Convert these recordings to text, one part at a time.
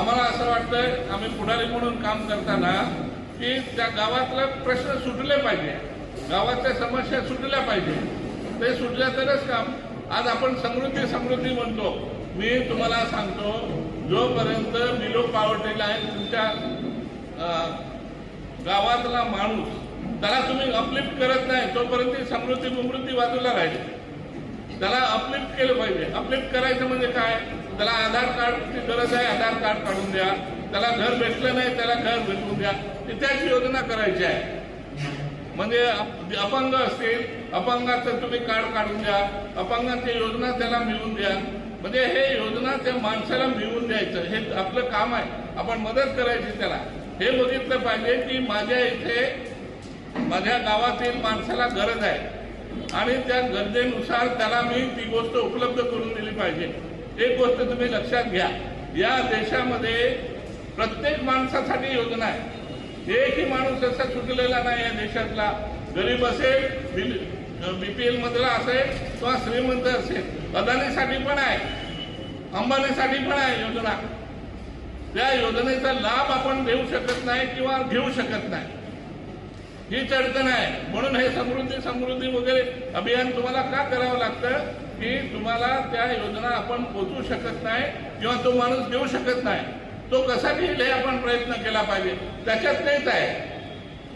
आम्हाला असं वाटतं आम्ही पुढारी म्हणून काम करताना की त्या गावातले प्रश्न सुटले पाहिजे. गावाच्या समस्या सुटल्या पाहिजे. ते सुटल्या तरच काम. आज आपण समृद्धी समृद्धी म्हणतो. मी तुम्हाला सांगतो जोपर्यंत मिलो पावटेला आहे तुमच्या गावातला माणूस त्याला तुम्ही अपलिफ्ट करत नाही तोपर्यंत समृद्धी समृद्धी बाजूला राहील. त्याला अपलिफ्ट केलं पाहिजे. अपलिफ्ट करायचं म्हणजे काय? त्याला आधार कार्डची गरज आहे आधार कार्ड काढून द्या. त्याला घर भेटलं नाही त्याला घर भेटवून द्या. त्याची योजना करायची आहे. म्हणजे अपंग असतील अपंगाचं तुम्ही कार्ड काढून द्या. अपंगाची योजना त्याला मिळवून द्या. म्हणजे हे योजना त्या माणसाला मिळवून द्यायचं. हे आपलं काम आहे. आपण मदत करायची त्याला. हे बघितलं पाहिजे की माझ्या इथे माझ्या गावातील माणसाला गरज आहे. आणि त्या गरजेनुसार त्याला मी ती गोष्ट उपलब्ध करून दिली पाहिजे. एक गोष्ट तुम्ही लक्षात घ्या. या देशामध्ये प्रत्येक माणसासाठी योजना आहे. एकही माणूस असा सुटलेला नाही या देशातला गरीब असेल बीपीएल मधला असेल किंवा श्रीमंत असेल अदानीसाठी पण आहे अंबानीसाठी पण आहे योजना. त्या योजनेचा लाभ आपण देऊ शकत नाही किंवा घेऊ शकत नाही. हीच अडचण आहे. म्हणून हे समृद्धी समृद्धी वगैरे अभियान तुम्हाला का करावं लागतं? की तुम्हाला त्या योजना आपण पोचू शकत नाही किंवा तो माणूस देऊ शकत नाही. तो कसा घेईल हे आपण प्रयत्न केला पाहिजे? त्याच्यात तेच आहे.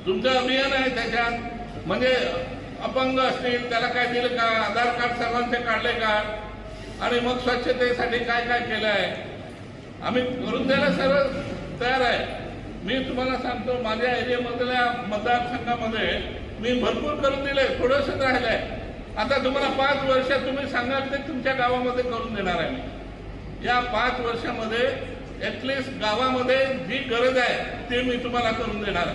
तुमचं अभियान आहे त्याच्यात. म्हणजे अपंग असतील त्याला काय दिलं का? आधार कार्ड सर्वांचे काढले का? आणि मग स्वच्छतेसाठी काय काय केलं आहे आम्ही करून द्यायला सर्व तयार आहे. मी तुम्हाला सांगतो माझ्या एरियामधल्या मतदारसंघामध्ये मी भरपूर करून दिले थोडंसं राहिलंय. आता तुम्हाला पाच वर्ष तुम्ही सांगाल ते तुमच्या गावामध्ये करून देणार आहे मी. या पाच वर्षामध्ये ऍटलिस्ट गावामध्ये जी गरज आहे ते मी तुम्हाला करून देणार आहे.